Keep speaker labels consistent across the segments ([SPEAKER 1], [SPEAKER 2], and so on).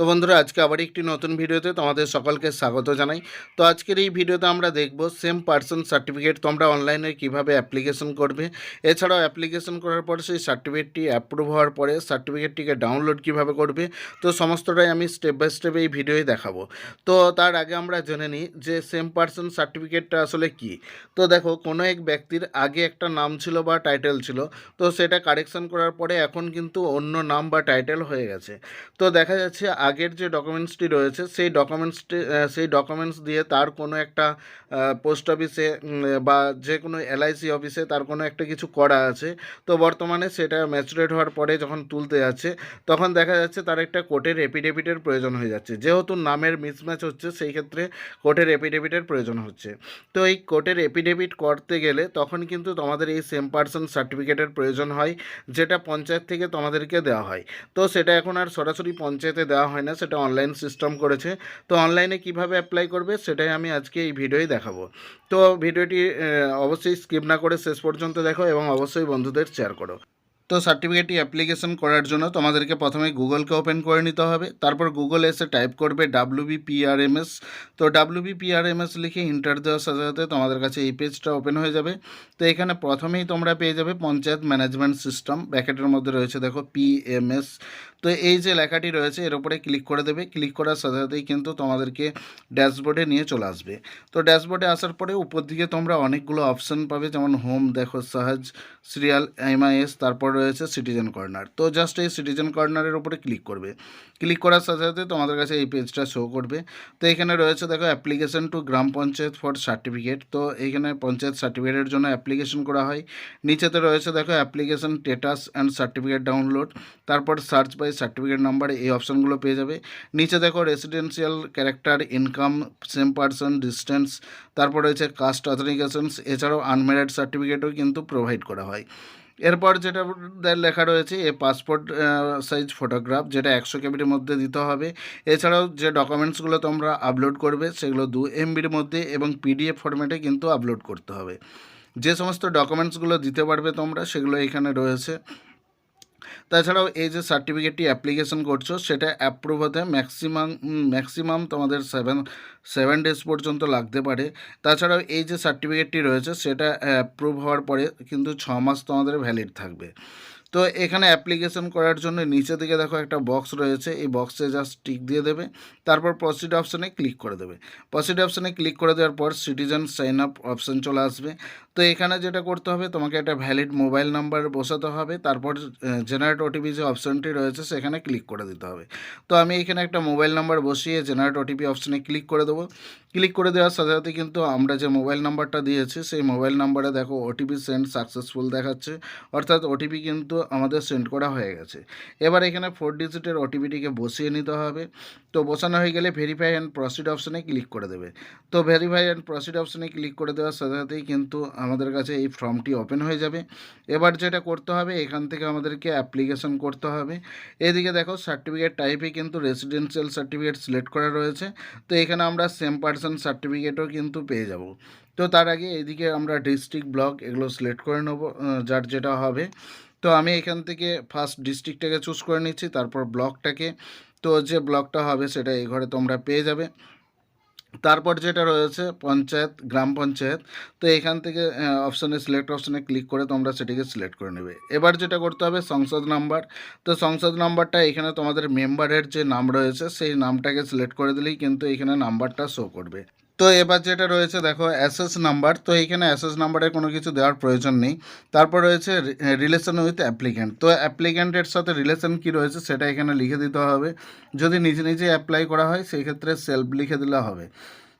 [SPEAKER 1] তো বন্ধুরা, আজকে আবার একটি নতুন ভিডিওতে তোমাদের সকলকে স্বাগত জানাই। তো আজকের এই ভিডিওতে আমরা দেখব সেম পার্সন সার্টিফিকেট তোমরা অনলাইনে কীভাবে অ্যাপ্লিকেশন করবে। এছাড়াও অ্যাপ্লিকেশন করার পরে সেই সার্টিফিকেটটি অ্যাপ্রুভ হওয়ার পরে সার্টিফিকেটটিকে ডাউনলোড কীভাবে করবে, তো সমস্তটাই আমি স্টেপ বাই স্টেপ এই ভিডিওয় দেখাবো। তো তার আগে আমরা জেনে নিই যে সেম পার্সন সার্টিফিকেটটা আসলে কি। তো দেখো, কোনো এক ব্যক্তির আগে একটা নাম ছিল বা টাইটেল ছিল, তো সেটা কারেকশন করার পরে এখন কিন্তু অন্য নাম বা টাইটেল হয়ে গেছে। তো দেখা যাচ্ছে আগের যে ডকুমেন্টসটি রয়েছে, সেই ডকুমেন্টসটি সেই ডকুমেন্টস দিয়ে তার কোনো একটা পোস্ট অফিসে বা যে কোনো এলআইসি অফিসে তার কোনো একটা কিছু করা আছে। তো বর্তমানে সেটা ম্যাচুরেট হওয়ার পরে যখন তুলতে যাচ্ছে, তখন দেখা যাচ্ছে তার একটা কোর্টের এপিডেভিটের প্রয়োজন হয়ে যাচ্ছে। যেহেতু নামের মিসম্যাচ হচ্ছে, সেই ক্ষেত্রে কোর্টের এপিডেভিটের প্রয়োজন হচ্ছে। তো এই কোর্টের এপিডেভিট করতে গেলে তখন কিন্তু তোমাদের এই সেম পার্সন সার্টিফিকেটের প্রয়োজন হয়, যেটা পঞ্চায়েত থেকে তোমাদেরকে দেওয়া হয়। তো সেটা এখন আর সরাসরি পঞ্চায়েতে দেওয়া হয় না, সেটা অনলাইন সিস্টেম করেছে। তো অনলাইনে কীভাবে অ্যাপ্লাই করবে, সেটাই আমি আজকে এই ভিডিওই দেখাবো। তো ভিডিওটি অবশ্যই স্কিপ না করে শেষ পর্যন্ত দেখো এবং অবশ্যই বন্ধুদের শেয়ার করো। তো সার্টিফিকেটটি অ্যাপ্লিকেশন করার জন্য তোমাদেরকে প্রথমে গুগলকে ওপেন করে নিতে হবে। তারপর গুগল এসে টাইপ করবে ডাব্লিউ বি পিআরএমএস তো ডাব্লিউ বি পিআরএমএস লিখে ইন্টার দেওয়ার সাথে সাথে তোমাদের কাছে এই পেজটা ওপেন হয়ে যাবে। তো এখানে প্রথমেই তোমরা পেয়ে যাবে পঞ্চায়েত ম্যানেজমেন্ট সিস্টেম ব্যাকেটের মধ্যে রয়েছে দেখো পিএমএস তো এই যে লেখাটি রয়েছে, এর উপরে ক্লিক করে দেবে। ক্লিক করার সাথে সাথেই কিন্তু তোমাদেরকে ড্যাশবোর্ডে নিয়ে চলে আসবে। তো ড্যাশবোর্ডে আসার পরে উপর দিকে তোমরা অনেকগুলো অপশান পাবে, যেমন হোম দেখো, সহজ সিরিয়াল এমআইএস তারপর রয়েছে সিটিজেন কর্নার তো জাস্ট এই সিটিজেন কর্নারের উপরে ক্লিক করবে। ক্লিক করার সাথে সাথে তোমাদের কাছে এই পেজটা শো করবে। তো এখানে রয়েছে দেখো অ্যাপ্লিকেশন টু গ্রাম পঞ্চায়েত ফর সার্টিফিকেট তো এখানে পঞ্চায়েত সার্টিফিকেটের জন্য অ্যাপ্লিকেশন করা হয়। নিচেতে রয়েছে দেখো application status and certificate download তারপর সার্চ বাই সার্টিফিকেট নাম্বার এই অপশানগুলো পেয়ে যাবে। নিচে দেখো residential character income same person distance তারপর রয়েছে কাস্ট অথেন্টিকেশনস এছাড়াও আনম্যারিড সার্টিফিকেটও কিন্তু প্রোভাইড করা হয়। এরপর যেটা লেখা রয়েছে, এ পাসপোর্ট সাইজ ফটোগ্রাফ যেটা একশো কেবির মধ্যে দিতে হবে। এছাড়াও যে ডকুমেন্টসগুলো তোমরা আপলোড করবে, সেগুলো দু এমবির মধ্যে এবং পিডিএফ ফরম্যাটে কিন্তু আপলোড করতে হবে। যে সমস্ত ডকুমেন্টসগুলো দিতে পারবে তোমরা, সেগুলো এখানে রয়েছে। তাছাড়াও এই যে সার্টিফিকেটটি অ্যাপ্লিকেশন করছ, সেটা অ্যাপ্রুভ হতে ম্যাক্সিমাম ম্যাক্সিমাম তোমাদের সেভেন সেভেন ডেজ পর্যন্ত লাগতে পারে। তাছাড়াও এই যে সার্টিফিকেটটি রয়েছে, সেটা অ্যাপ্রুভ হওয়ার পরে কিন্তু ছ মাস তোমাদের ভ্যালিড থাকবে। তো এখানে অ্যাপ্লিকেশন করার জন্য নিচে দিকে দেখো একটা বক্স রয়েছে, এই বক্সে জাস্ট টিক দিয়ে দেবে, তারপর প্রসিড অপশানে ক্লিক করে দেবে। প্রসিড অপশানে ক্লিক করে দেওয়ার পর সিটিজেন সাইন আপ অপশান চলে আসবে। তো এখানে যেটা করতে হবে, তোমাকে একটা ভ্যালিড মোবাইল নাম্বার বসাতে হবে, তারপর জেনারেট ওটিপি যে অপশানটি রয়েছে সেখানে ক্লিক করে দিতে হবে। তো আমি এখানে একটা মোবাইল নাম্বার বসিয়ে জেনারেট ওটিপি অপশানে ক্লিক করে দেবো। ক্লিক করে দেওয়ার সাথে সাথে কিন্তু আমরা যে মোবাইল নাম্বারটা দিয়েছি, সেই মোবাইল নাম্বারে দেখো ওটিপি সেন্ড সাকসেসফুল দেখাচ্ছে, অর্থাৎ ওটিপি কিন্তু আমাদের সেন্ড করা হয়ে গেছে। এবার এখানে ফোর ডিজিটের ওটিপিটিকে বসিয়ে নিতে হবে। তো বসানো হয়ে গেলে ভেরিফাই অ্যান্ড প্রসিড অপশানে ক্লিক করে দেবে। তো ভেরিফাই অ্যান্ড প্রসিড অপশানে ক্লিক করে দেওয়ার সাথে সাথেই কিন্তু আমাদের কাছে এই ফর্মটি ওপেন হয়ে যাবে। এবার যেটা করতে হবে, এখান থেকে আমাদেরকে অ্যাপ্লিকেশন করতে হবে। এদিকে দেখো সার্টিফিকেট টাইপে কিন্তু রেসিডেন্সিয়াল সার্টিফিকেট সিলেক্ট করা রয়েছে। তো এখানে আমরা সেম পার্সন সার্টিফিকেটও কিন্তু পেয়ে যাব। তো তার আগে এদিকে আমরা ডিস্ট্রিক্ট ব্লক এগুলো সিলেক্ট করে নেব যার যেটা হবে। তো আমি এখান থেকে ফার্স্ট ডিস্ট্রিক্টটাকে চুজ করে নিচ্ছি, তারপর ব্লকটাকে তো যে ব্লকটা হবে, সেটা এই ঘরে তোমরা পেয়ে যাবে। তারপর যেটা রয়েছে, পঞ্চায়েত, গ্রাম পঞ্চায়েত, তো এখান থেকে অপশানে সিলেক্ট অপশানে ক্লিক করে তোমরা সেটিকে সিলেক্ট করে নেবে। এবার যেটা করতে হবে, সংসদ নাম্বার তো সংসদ নাম্বারটা এখানে তোমাদের মেম্বারের যে নাম রয়েছে, সেই নামটাকে সিলেক্ট করে দিলেই কিন্তু এখানে নাম্বারটা শো করবে। তো এবার যেটা রয়েছে, দেখো অ্যাসেস নাম্বার তো এইখানে অ্যাসেস নাম্বারের কোনো কিছু দেওয়ার প্রয়োজন নেই। তারপর রয়েছে রিলেশন উইথ অ্যাপ্লিক্যান্ট তো অ্যাপ্লিক্যান্টের সাথে রিলেশন কী রয়েছে সেটা এখানে লিখে দিতে হবে। যদি নিজে নিজে অ্যাপ্লাই করা হয় সেই ক্ষেত্রে সেলফ লিখে দিলে হবে।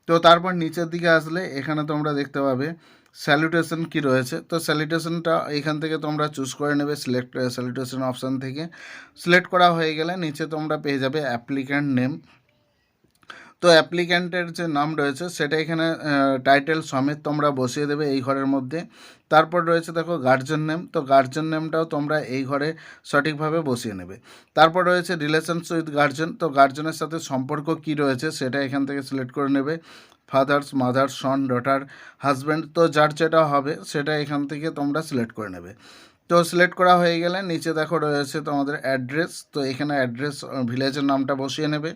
[SPEAKER 1] তো তারপর নিচের দিকে আসলে এখানে তোমরা দেখতে পাবে স্যালুটেশন কি রয়েছে। তো স্যালুটেশনটা এখান থেকে তোমরা চুজ করে নেবে সিলেক্ট স্যালুটেশন অপশান থেকে। সিলেক্ট করা হয়ে গেলে নিচে তোমরা পেয়ে যাবে অ্যাপ্লিক্যান্ট নেম তো অ্যাপ্লিক্যান্টের যে নাম রয়েছে, সেটা এখানে টাইটেল সমেত তোমরা বসিয়ে দেবে এই ঘরের মধ্যে। তারপর রয়েছে দেখো গার্জেন নেম তো গার্জেন নেমটাও তোমরা এই ঘরে সঠিকভাবে বসিয়ে নেবে। তারপর রয়েছে রিলেশনস উইথ গার্জেন তো গার্জেনের সাথে সম্পর্ক কি রয়েছে, সেটা এখান থেকে সিলেক্ট করে নেবে। Father's mother's son daughter husband তো যার যেটা হবে, সেটা এখান থেকে তোমরা সিলেক্ট করে নেবে। তো সিলেক্ট করা হয়ে গেলে নিচে দেখো রয়েছে তোমাদের অ্যাড্রেস তো এখানে অ্যাড্রেস ভিলেজের নামটা বসিয়ে নেবে।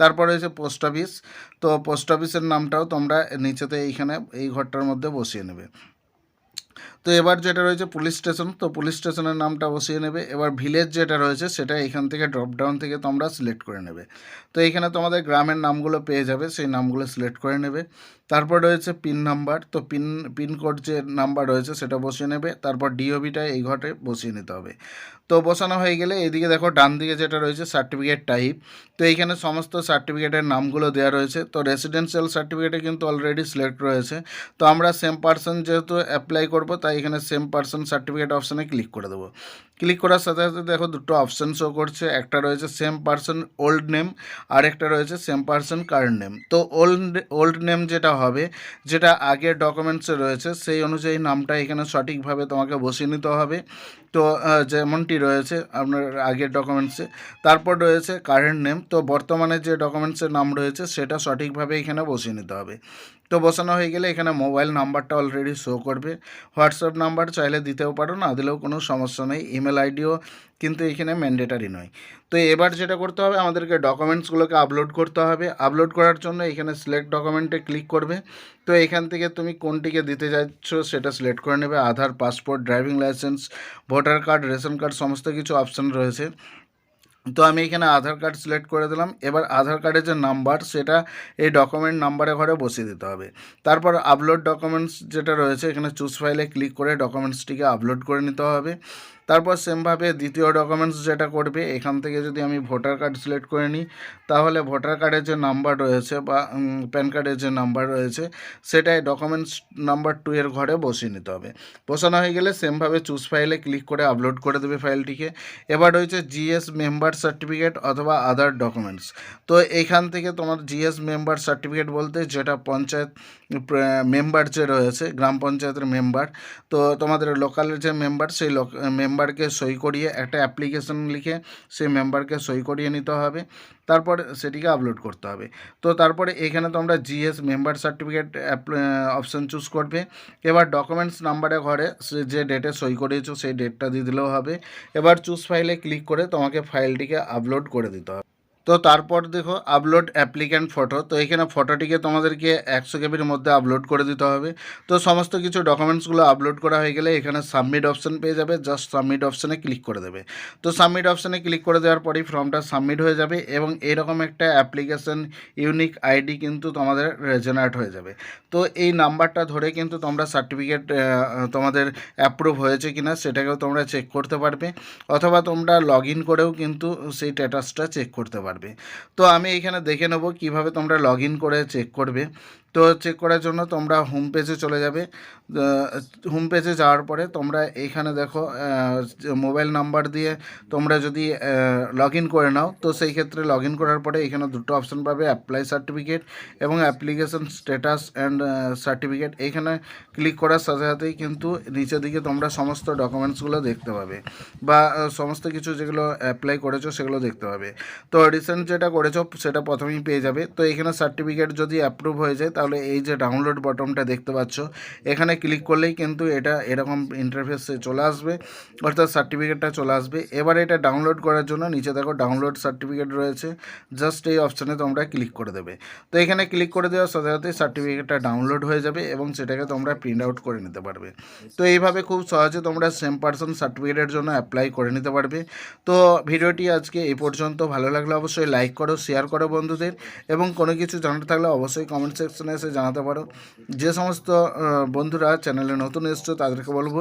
[SPEAKER 1] তারপর রয়েছে পোস্ট অফিস তো পোস্ট অফিসের নামটাও তোমরা নিচেতে এইখানে এই ঘরটার মধ্যে বসিয়ে নেবে। তো এবার যেটা রয়েছে পুলিশ স্টেশন, তো পুলিশ স্টেশনের নামটা বসিয়ে নেবে। এবার ভিলেজ যেটা রয়েছে সেটা এখান থেকে ড্রপডাউন থেকে তোমরা সিলেক্ট করে নেবে। তো এখানে তোমাদের গ্রামের নামগুলো পেয়ে যাবে, সেই নামগুলো সিলেক্ট করে নেবে। তারপর রয়েছে পিন নাম্বার তো পিন পিনকোড যে নাম্বার রয়েছে সেটা বসিয়ে নেবে। তারপর ডিওবিটা এই ঘটে বসিয়ে নিতে হবে। তো বসানো হয়ে গেলে এদিকে দেখো ডান দিকে যেটা রয়েছে সার্টিফিকেট টাইপ তো এইখানে সমস্ত সার্টিফিকেটের নামগুলো দেওয়া রয়েছে। তো রেসিডেন্সিয়াল সার্টিফিকেটে কিন্তু অলরেডি সিলেক্ট রয়েছে। তো আমরা সেম পার্সন যেহেতু অ্যাপ্লাই করব, তাই এখানে সেম পার্সন সার্টিফিকেট অপশানে ক্লিক করে দেবো। ক্লিক করার সাথে সাথে দেখো দুটো অপশান শো করছে। একটা রয়েছে সেম পার্সন ওল্ড নেম আর একটা রয়েছে সেম পার্সন কারেন্ট নেম তো ওল্ড ওল্ড নেম যেটা হবে, যেটা আগের ডকুমেন্টসে রয়েছে, সেই অনুযায়ী নামটা এখানে সঠিকভাবে তোমাকে বসিয়ে নিতে হবে। তো যেমনটি রয়েছে আপনার আগের ডকুমেন্টসে তারপর রয়েছে কারেন্ট নেম তো বর্তমানে যে ডকুমেন্টসের নাম রয়েছে, সেটা সঠিকভাবে এখানে বসিয়ে নিতে হবে। তো বসানো হয়ে গেলে এখানে মোবাইল নাম্বারটা অলরেডি শো করবে। হোয়াটসঅ্যাপ নাম্বার চাইলে দিতেও পারো না, দিলেও কোনো সমস্যা নেই। ইমেল আইডিও কিন্তু এখানে ম্যান্ডেটারি নয়। তো এবার যেটা করতে হবে, আমাদেরকে ডকুমেন্টসগুলোকে আপলোড করতে হবে। আপলোড করার জন্য এখানে সিলেক্ট ডকুমেন্টে ক্লিক করবে। তো এখান থেকে তুমি কোনটিকে দিতে যাচ্ছ সেটা সিলেক্ট করে নেবে। Aadhaar passport driving licence voter card ration card সমস্ত কিছু অপশান রয়েছে। তো আমি এখানে আধার কার্ড সিলেক্ট করে দিলাম। এবার আধার কার্ডের যে নাম্বার, সেটা এই ডকুমেন্ট নাম্বারে ঘরে বসিয়ে দিতে হবে। তারপর আপলোড ডকুমেন্টস যেটা রয়েছে, এখানে চুজ ফাইলে ক্লিক করে ডকুমেন্টসটিকে আপলোড করে নিতে হবে। তারপর সেমভাবে দ্বিতীয় ডকুমেন্টস যেটা করবে, এখান থেকে যদি আমি ভোটার কার্ড সিলেক্ট করে নিই, তাহলে ভোটার কার্ডের যে নাম্বার রয়েছে বা প্যান কার্ডের যে নাম্বার রয়েছে, সেটাই ডকুমেন্টস নাম্বার টু এর ঘরে বসিয়ে নিতে হবে। বসানো হয়ে গেলে সেমভাবে চুজ ফাইলে ক্লিক করে আপলোড করে দেবে ফাইলটিকে এবার রয়েছে জিএস মেম্বার সার্টিফিকেট অথবা আদার ডকুমেন্টস তো এইখান থেকে তোমার জিএস মেম্বার সার্টিফিকেট বলতে যেটা পঞ্চায়েত মেম্বার যে রয়েছে, গ্রাম পঞ্চায়েতের মেম্বার তো তোমাদের লোকালের যে মেম্বার সেই মেম্বারকে সই করিয়ে একটা অ্যাপ্লিকেশন লিখে সেই মেম্বারকে সই করিয়ে নিতে হবে। তারপর সেটিকে আপলোড করতে হবে। তো তারপরে এখানে তোমরা GS member certificate option choose করবে। এবার ডকুমেন্টস নাম্বারে ঘরে যে ডেটে সই করিয়েছো সেই ডেটটা দিয়ে দিলেও হবে। এবার চুজ ফাইলে ক্লিক করে তোমাকে ফাইলটিকে আপলোড করে দিতে হবে। তো তারপর দেখো আপলোড অ্যাপ্লিক্যান্ট ফটো তো এখানে ফটোটিকে তোমাদেরকে একশো কেবির মধ্যে আপলোড করে দিতে হবে। তো সমস্ত কিছু ডকুমেন্টসগুলো আপলোড করা হয়ে গেলে এখানে সাবমিট অপশান পেয়ে যাবে জাস্ট সাবমিট অপশানে ক্লিক করে দেবে। তো সাবমিট অপশানে ক্লিক করে দেওয়ার পরেই ফর্মটা সাবমিট হয়ে যাবে এবং এরকম একটা অ্যাপ্লিকেশন ইউনিক আইডি কিন্তু তোমাদের জেনারেট হয়ে যাবে। তো এই নাম্বারটা ধরে কিন্তু তোমরা সার্টিফিকেট তোমাদের অ্যাপ্রুভ হয়েছে কিনা সেটাকেও তোমরা চেক করতে পারবে। অথবা তোমরা লগ করেও কিন্তু সেই স্ট্যাটাসটা চেক করতে পারবে। তো আমি এখানে দেখে নেব কীভাবে তোমরা লগ ইন করে চেক করবে। তো চেক করার জন্য তোমরা হোম পেজে চলে যাবে। হোম পেজে যাওয়ার পরে তোমরা এইখানে দেখো মোবাইল নাম্বার দিয়ে তোমরা যদি লগ করে নাও, তো সেই ক্ষেত্রে লগ করার পরে এখানে দুটো অপশন পাবে অ্যাপ্লাই সার্টিফিকেট এবং অ্যাপ্লিকেশন স্ট্যাটাস অ্যান্ড সার্টিফিকেট এইখানে ক্লিক করার সাথে সাথেই কিন্তু নিচের দিকে তোমরা সমস্ত ডকুমেন্টসগুলো দেখতে পাবে বা সমস্ত কিছু যেগুলো অ্যাপ্লাই করেছ সেগুলো দেখতে পাবে। তো রিসেন্ট যেটা করেছ সেটা প্রথমেই পেয়ে যাবে। তো এখানে সার্টিফিকেট যদি অ্যাপ্রুভ হয়ে যায় তাহলে এই যে ডাউনলোড বটনটা দেখতে পাচ্ছ, এখানে ক্লিক করলেই কিন্তু এটা এরকম ইন্টারফেসে চলে আসবে, অর্থাৎ সার্টিফিকেটটা চলে আসবে। এবার এটা ডাউনলোড করার জন্য নিচে দেখো ডাউনলোড সার্টিফিকেট রয়েছে জাস্ট এই অপশানে তোমরা ক্লিক করে দেবে। তো এখানে ক্লিক করে দেওয়ার সাথে সাথে সার্টিফিকেটটা ডাউনলোড হয়ে যাবে এবং সেটাকে তোমরা প্রিন্ট আউট করে নিতে পারবে। তো এইভাবে খুব সহজে তোমরা সেম পার্সন সার্টিফিকেটের জন্য অ্যাপ্লাই করে নিতে পারবে। তো ভিডিওটি আজকে এই পর্যন্ত, ভালো লাগলে অবশ্যই লাইক করো শেয়ার করো বন্ধুদের এবং কোনো কিছু জানার থাকলে অবশ্যই কমেন্ট সেকশনে এসে জানাতে পারো। যে সমস্ত বন্ধুরা চ্যানেলে নতুন এসছো, তাদেরকে বলব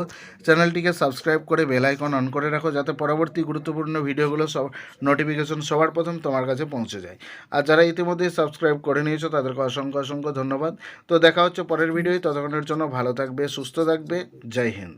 [SPEAKER 1] চ্যানেলটিকে সাবস্ক্রাইব করে বেল আইকন অন করে রাখো, যাতে পরবর্তী গুরুত্বপূর্ণ ভিডিওগুলো সব নোটিফিকেশন সবার প্রথম তোমার কাছে পৌঁছে যায়। আর যারা ইতিমধ্যে সাবস্ক্রাইব করে নিয়েছো, তাদেরকে অসংখ্য অসংখ্য ধন্যবাদ। তো দেখা হচ্ছে পরের ভিডিওয়, ততক্ষণের জন্য ভালো থাকবে, সুস্থ থাকবে, জয় হিন্দ।